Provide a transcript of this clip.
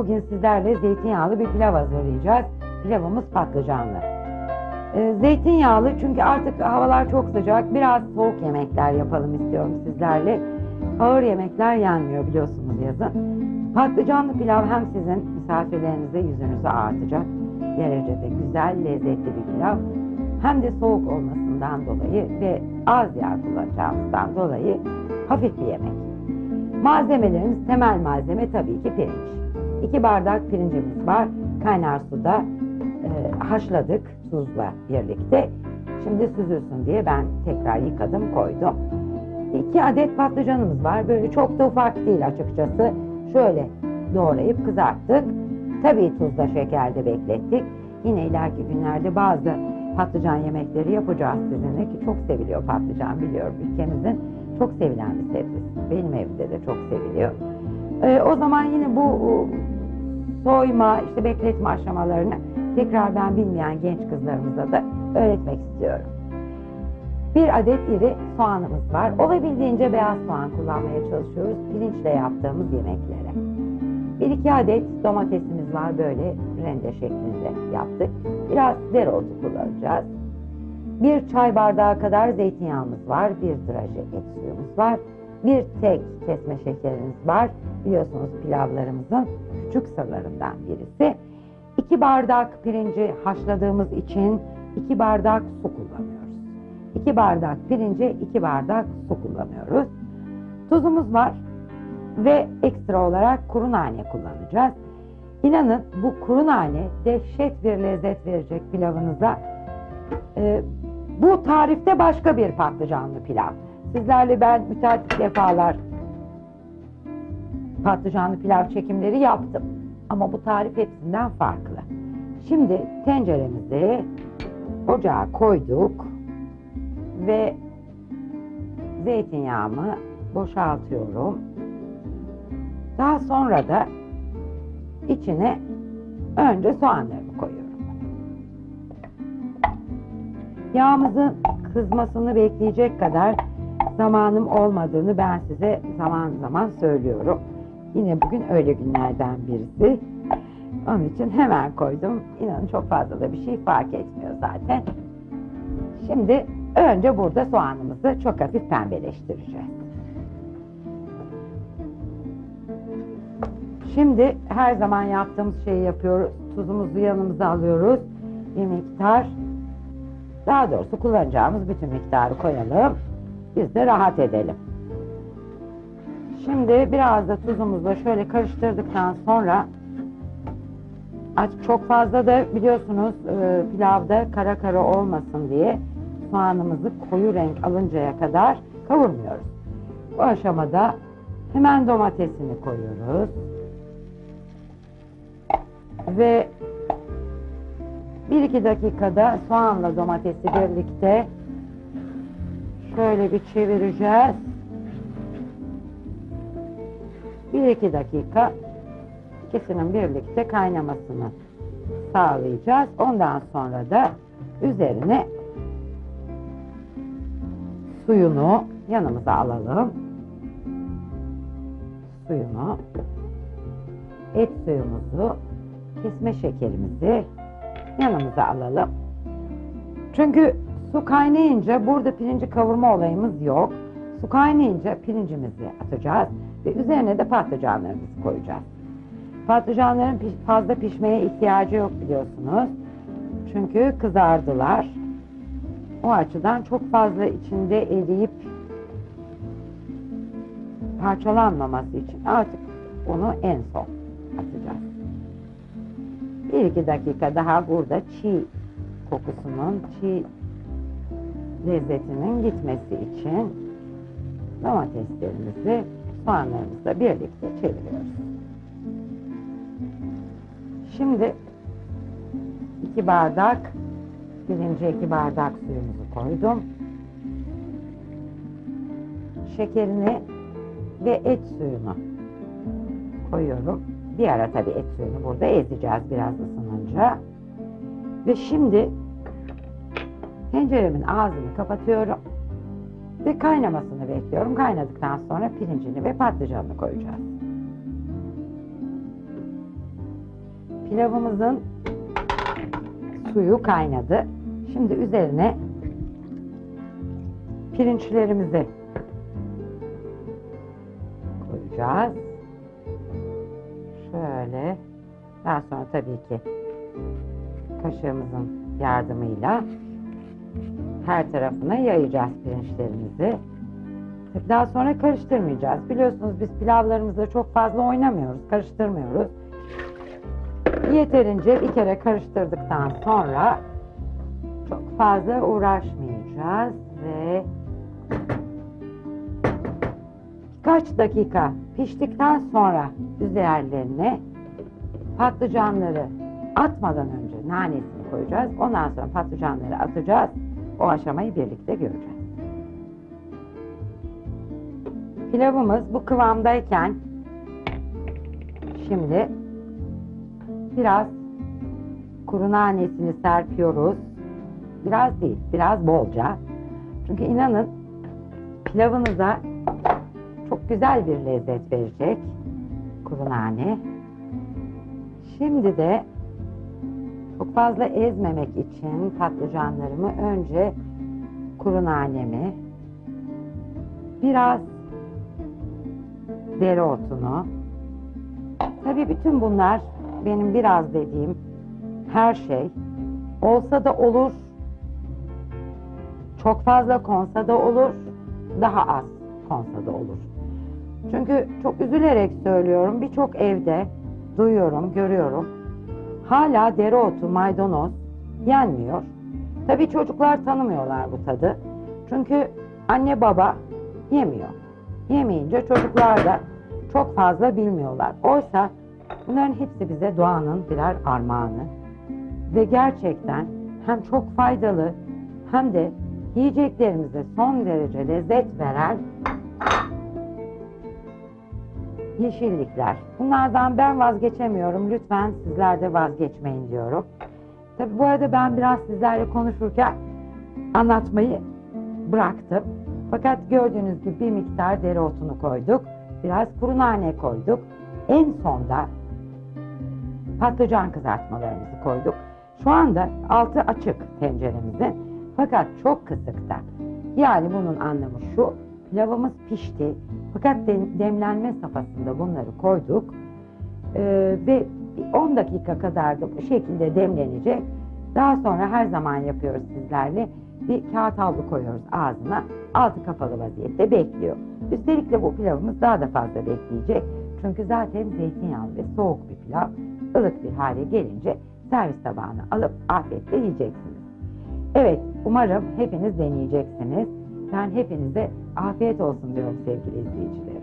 bugün sizlerle zeytinyağlı bir pilav hazırlayacağız. Pilavımız patlıcanlı. Ee, zeytinyağlı çünkü artık havalar çok sıcak. Biraz soğuk yemekler yapalım istiyorum sizlerle. Ağır yemekler yenmiyor biliyorsunuz yazın. Patlıcanlı pilav hem sizin misafirlerinize yüzünüzü ağartacak derecede güzel, lezzetli bir pilav. Hem de soğuk olmasından dolayı ve az yağ kullanacağımızdan dolayı hafif bir yemek. Malzemelerimiz temel malzeme tabii ki pirinç. 2 bardak pirincimiz var. Kaynar suda e, haşladık tuzla birlikte. Şimdi süzülsün diye ben tekrar yıkadım koydum. 2 adet patlıcanımız var. Böyle çok da ufak değil açıkçası. Şöyle doğrayıp kızarttık. Tabii tuzla şekerde beklettik. Yine ileriki günlerde bazı patlıcan yemekleri yapacağız sizinle ki çok seviliyor patlıcan biliyorum ülkemizin çok sevilen bir sebzesi. Benim evimde de çok seviliyor. Ee, o zaman yine bu soyma, işte bekletme aşamalarını tekrar ben bilmeyen genç kızlarımıza da öğretmek istiyorum. Bir adet iri soğanımız var. Olabildiğince beyaz soğan kullanmaya çalışıyoruz pirinçle yaptığımız yemeklere. Bir iki adet domatesimiz var böyle rende şeklinde yaptık. Biraz dereotu kullanacağız. Bir çay bardağı kadar zeytinyağımız var. Bir draje et suyumuz var. Bir tek kesme şekerimiz var. Biliyorsunuz pilavlarımızın küçük sırlarından birisi. İki bardak pirinci haşladığımız için iki bardak su kullanıyoruz. İki bardak pirince iki bardak su kullanıyoruz. Tuzumuz var ve ekstra olarak kuru nane kullanacağız. İnanın bu kuru nane dehşet bir lezzet verecek pilavınıza. Ee, bu tarifte başka bir patlıcanlı pilav. Sizlerle ben müteahhit defalar patlıcanlı pilav çekimleri yaptım. Ama bu tarif hepsinden farklı. Şimdi tenceremizi ocağa koyduk ve zeytinyağımı boşaltıyorum. Daha sonra da içine önce soğanlarımı koyuyorum. Yağımızın kızmasını bekleyecek kadar zamanım olmadığını ben size zaman zaman söylüyorum. Yine bugün öyle günlerden birisi. Onun için hemen koydum. İnanın çok fazla da bir şey fark etmiyor zaten. Şimdi önce burada soğanımızı çok hafif pembeleştireceğiz. Şimdi her zaman yaptığımız şeyi yapıyoruz. Tuzumuzu yanımıza alıyoruz. Bir miktar daha doğrusu kullanacağımız bütün miktarı koyalım. Biz de rahat edelim. Şimdi biraz da tuzumuzla şöyle karıştırdıktan sonra çok fazla da biliyorsunuz e, pilavda kara kara olmasın diye soğanımızı koyu renk alıncaya kadar kavurmuyoruz. Bu aşamada hemen domatesini koyuyoruz. Ve 1-2 dakikada soğanla domatesi birlikte şöyle bir çevireceğiz. 1-2 dakika ikisinin birlikte kaynamasını sağlayacağız. Ondan sonra da üzerine suyunu yanımıza alalım. Suyunu, et suyumuzu, kesme şekerimizi yanımıza alalım. Çünkü su kaynayınca burada pirinci kavurma olayımız yok. Su kaynayınca pirincimizi atacağız ve üzerine de patlıcanlarımızı koyacağız. Patlıcanların piş- fazla pişmeye ihtiyacı yok biliyorsunuz. Çünkü kızardılar. O açıdan çok fazla içinde eriyip parçalanmaması için artık onu en son atacağız. Bir iki dakika daha burada çiğ kokusunun, çiğ lezzetinin gitmesi için domateslerimizi soğanlarımızla birlikte çeviriyoruz. Şimdi iki bardak pirince iki bardak suyumuzu koydum. Şekerini ve et suyunu koyuyorum. Bir ara tabii et suyunu burada ezeceğiz biraz ısınınca. Ve şimdi tenceremin ağzını kapatıyorum. Ve kaynamasını bekliyorum. Kaynadıktan sonra pirincini ve patlıcanını koyacağız. pilavımızın suyu kaynadı. Şimdi üzerine pirinçlerimizi koyacağız. Şöyle. Daha sonra tabii ki kaşığımızın yardımıyla her tarafına yayacağız pirinçlerimizi. Daha sonra karıştırmayacağız. Biliyorsunuz biz pilavlarımızda çok fazla oynamıyoruz, karıştırmıyoruz. Yeterince bir kere karıştırdıktan sonra çok fazla uğraşmayacağız ve kaç dakika piştikten sonra üzerlerine patlıcanları atmadan önce nanesini koyacağız. Ondan sonra patlıcanları atacağız. O aşamayı birlikte göreceğiz. Pilavımız bu kıvamdayken şimdi biraz kuru nanesini serpiyoruz. Biraz değil, biraz bolca. Çünkü inanın pilavınıza çok güzel bir lezzet verecek kuru nane. Şimdi de çok fazla ezmemek için patlıcanlarımı önce kuru nanemi, biraz dereotunu, tabii bütün bunlar benim biraz dediğim her şey olsa da olur, çok fazla konsa da olur, daha az konsa da olur. Çünkü çok üzülerek söylüyorum birçok evde duyuyorum, görüyorum. Hala dereotu, maydanoz yenmiyor. Tabii çocuklar tanımıyorlar bu tadı. Çünkü anne baba yemiyor. Yemeyince çocuklar da çok fazla bilmiyorlar. Oysa bunların hepsi bize doğanın birer armağanı. Ve gerçekten hem çok faydalı hem de yiyeceklerimize son derece lezzet veren yeşillikler. Bunlardan ben vazgeçemiyorum. Lütfen sizler de vazgeçmeyin diyorum. Tabi bu arada ben biraz sizlerle konuşurken anlatmayı bıraktım. Fakat gördüğünüz gibi bir miktar dereotunu koyduk. Biraz kuru nane koyduk. En sonda patlıcan kızartmalarımızı koyduk. Şu anda altı açık tenceremizin. Fakat çok kısıkta. Yani bunun anlamı şu. Pilavımız pişti. Fakat dem- demlenme safhasında bunları koyduk. Ee, ve bir 10 dakika kadar da bu şekilde demlenecek. Daha sonra her zaman yapıyoruz sizlerle. Bir kağıt havlu koyuyoruz ağzına. Altı kapalı vaziyette bekliyor. Üstelik de bu pilavımız daha da fazla bekleyecek. Çünkü zaten zeytinyağlı ve soğuk bir pilav. ılık bir hale gelince servis tabağına alıp afiyetle yiyeceksiniz. Evet, umarım hepiniz deneyeceksiniz. Ben hepinize afiyet olsun diyorum sevgili izleyicilerim.